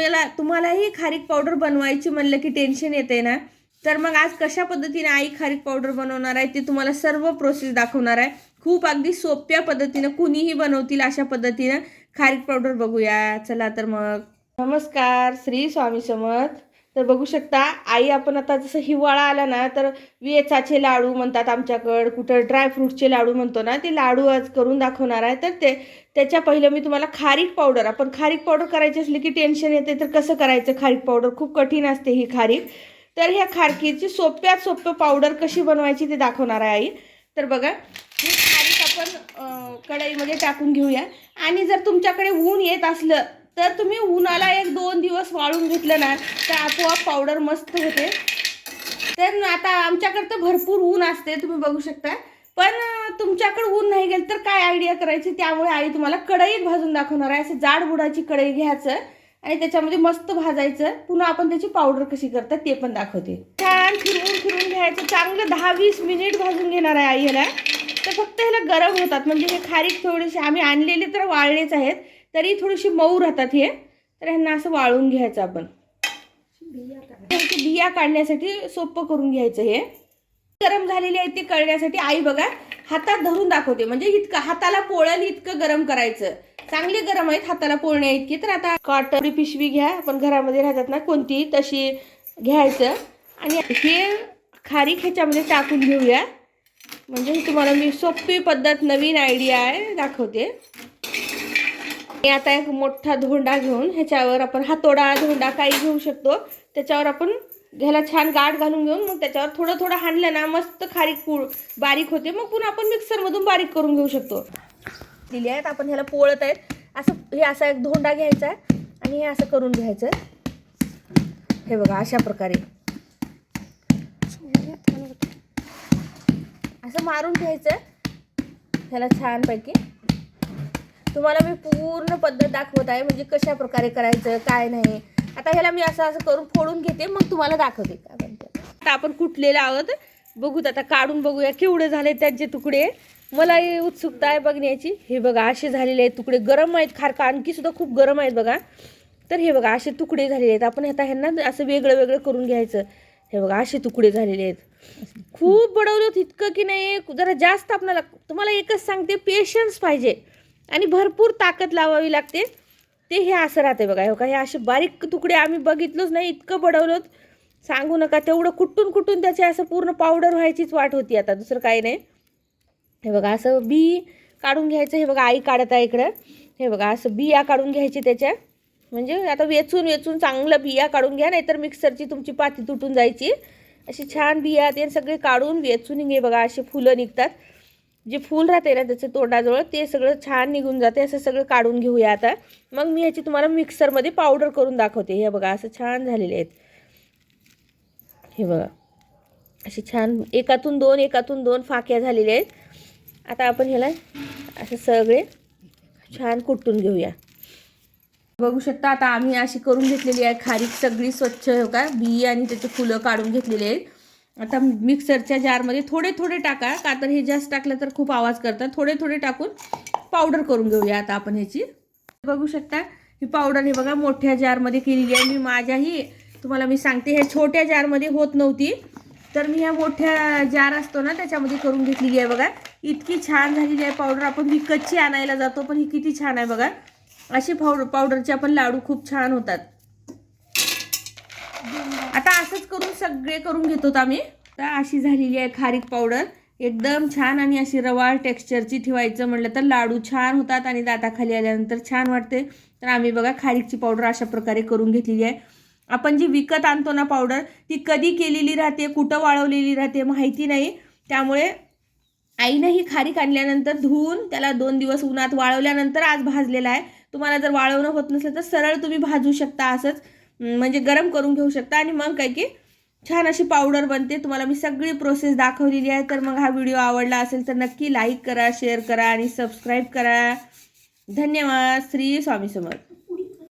तुम्हाला तुम्हालाही खारीक पावडर बनवायची म्हणलं की टेन्शन येते ना. तर मग आज कशा पद्धतीने आई खारीक पावडर बनवणार आहे ते तुम्हाला सर्व प्रोसेस दाखवणार आहे. खूप अगदी सोप्या पद्धतीनं कुणीही बनवतील अशा पद्धतीनं खारीक पावडर बघूया. चला तर मग. नमस्कार श्री स्वामी समर्थ. तर बघू शकता आई आपण आता जसं हिवाळा आला ना तर वेचाचे लाडू म्हणतात आमच्याकडं कुठं ड्रायफ्रूटचे लाडू म्हणतो ना ते लाडू आज करून दाखवणार आहे. तर ते त्याच्या पहिलं मी तुम्हाला खारीक पावडर आपण खारीक पावडर करायची असली की टेन्शन येते तर कसं करायचं खारीक पावडर खूप कठीण असते ही खारीक. तर ह्या खारकीची सोप्यात सोपं पावडर कशी बनवायची ते दाखवणार आहे आई. तर बघा ही खारीक आपण कढईमध्ये टाकून घेऊया. आणि जर तुमच्याकडे ऊन येत असलं तर तुम्ही उन्हाला एक दोन दिवस वाळून घेतलं ना तर आपोआप पावडर मस्त होते. तर आता आमच्याकडे तर भरपूर ऊन असते तुम्ही बघू शकता. पण तुमच्याकडे ऊन नाही गेलं तर काय आयडिया करायची? त्यामुळे आई तुम्हाला कढईत भाजून दाखवणार आहे. असं जाड बुडाची कढई घ्यायचं आणि त्याच्यामध्ये मस्त भाजायचं. पुन्हा आपण त्याची पावडर कशी करतात ते पण दाखवते. छान फिरवून फिरवून घ्यायचं. चांगलं दहा वीस मिनिट भाजून घेणार आहे आई ह्याला. तर फक्त ह्याला गरम होतात. म्हणजे हे खारीक थोडीशी आम्ही आणलेले तर वाळलेच आहेत. तरी थोडीशी मऊ राहतात हे. तर ह्यांना असं वाळून घ्यायचं आपण. बिया काढण्यासाठी सोपं करून घ्यायचं हे. गरम झालेली आहे ते कळण्यासाठी आई बघा हातात धरून दाखवते. म्हणजे इतकं हाताला पोळेल इतकं गरम करायचं. चांगले गरम आहेत हाताला पोळण्या इतकी. तर आता कॉटन पिशवी घ्या. आपण घरामध्ये राहतात ना कोणती तशी घ्यायचं. आणि हे खारीक ह्याच्यामध्ये टाकून घेऊया. म्हणजे तुम्हाला मी सोपी पद्धत नवीन आयडिया आहे दाखवते. आता एक मोठा धोंडा घेऊन ह्याच्यावर आपण हातोडा धोंडा काही घेऊ शकतो. त्याच्यावर आपण ह्याला छान गाठ घालून घेऊन मग त्याच्यावर थोडं थोडं हाणलं ना मस्त खारीक पूळ बारीक होते मग पुन्हा आपण मिक्सरमधून बारीक करून घेऊ शकतो. दिली आहेत आपण ह्याला पोळत आहेत. असं हे असा एक धोंडा घ्यायचा आहे आणि हे असं करून घ्यायचं हे बघा अशा प्रकारे. असं मारून घ्यायचं ह्याला छानपैकी तुम्हाला मी पूर्ण पद्धत दाखवत आहे म्हणजे कशा प्रकारे करायचं काय नाही. आता ह्याला मी असं असं करून फोडून घेते मग तुम्हाला दाखवते काय म्हणते आता आपण कुठलेलं आहोत? बघूत आता काढून बघूया केवढे झाले त्यांचे तुकडे. मला उत्सुकता आहे बघण्याची. हे बघा असे झालेले आहेत तुकडे. गरम आहेत खारका आणखी सुद्धा खूप गरम आहेत बघा. तर हे बघा असे तुकडे झालेले आहेत. आपण आता ह्यांना असं वेगळं वेगळं करून घ्यायचं. हे बघा असे तुकडे झालेले आहेत. खूप बडवले होते इतकं की नाही जरा जास्त आपल्याला तुम्हाला एकच सांगते पेशन्स पाहिजे. आणि भरपूर ताकद लावावी लागते. ते हे असं राहते बघा. हे बघा हे असे बारीक तुकडे आम्ही बघितलोच नाही इतकं बडवलं सांगू नका तेवढं कुटून कुटून त्याचे असं पूर्ण पावडर व्हायचीच वाट होती आता दुसरं काही नाही. हे बघा असं बी काढून घ्यायचं हे बघा आई काढत आहे इकडं. हे बघा असं बिया काढून घ्यायची त्याच्या. म्हणजे आता वेचून वेचून चांगलं बिया काढून घ्या नाहीतर मिक्सरची तुमची पाती तुटून जायची. अशी छान बिया ते सगळे काढून वेचून घे बघा असे फुलं निघतात. जे फूल राहते ना त्याचं तोंडाजवळ ते सगळं छान निघून जाते. असं सगळं काढून घेऊया आता. मग मी ह्याची तुम्हाला मिक्सरमध्ये पावडर करून दाखवते. हे बघा असं छान झालेले आहेत. हे बघा. असे छान एकातून दोन एकातून दोन फाक्या झालेल्या आहेत. आता आपण ह्याला असं सगळे छान कुटून घेऊया. बघू शकता आता आम्ही अशी करून घेतलेली आहे खारीक सगळी स्वच्छ हो का बी आणि त्याचे फुलं काढून घेतलेली आहेत. आता मिक्सरच्या जारमध्ये थोडे थोडे टाका. का तर हे जास्त टाकलं तर खूप आवाज करतात. थोडे थोडे टाकून पावडर करून घेऊया आता आपण ह्याची. बघू शकता ही पावडर हे बघा मोठ्या जारमध्ये केलेली आहे. मी माझ्याही तुम्हाला मी सांगते ह्या छोट्या जारमध्ये होत नव्हती. तर मी ह्या मोठ्या जार असतो ना त्याच्यामध्ये करून घेतलेली आहे बघा. इतकी छान झालेली आहे पावडर. आपण ही कच्ची आणायला जातो पण ही किती छान आहे बघा. अशी पावडर पावडरचे आपण लाडू खूप छान होतात. आता असंच करून सगळे करून घेतो आम्ही. तर अशी झालेली आहे खारीक पावडर. एकदम छान आणि अशी रवाळ टेक्स्चरची ठेवायचं म्हटलं तर लाडू छान होतात आणि दाताखाली आल्यानंतर छान वाटते. तर आम्ही बघा खारीकची पावडर अशा प्रकारे करून घेतलेली आहे. आपण जी विकत आणतो ना पावडर ती कधी केलेली राहते कुठं वाळवलेली राहते माहिती नाही. त्यामुळे आईनं ही खारीक आणल्यानंतर धुवून त्याला दोन दिवस उन्हात वाळवल्यानंतर आज भाजलेला आहे. तुम्हाला जर वाळवणं होत नसेल तर सरळ तुम्ही भाजू शकता असंच. म्हणजे गरम करून घेऊ शकता. आणि मग काय की छान अशी पावडर बनते. तुम्हाला मी सगळी प्रोसेस दाखवलेली आहे. तर मग हा व्हिडिओ आवडला असेल तर नक्की लाईक करा शेअर करा आणि सबस्क्राईब करा. धन्यवाद. श्री स्वामी समर्थ.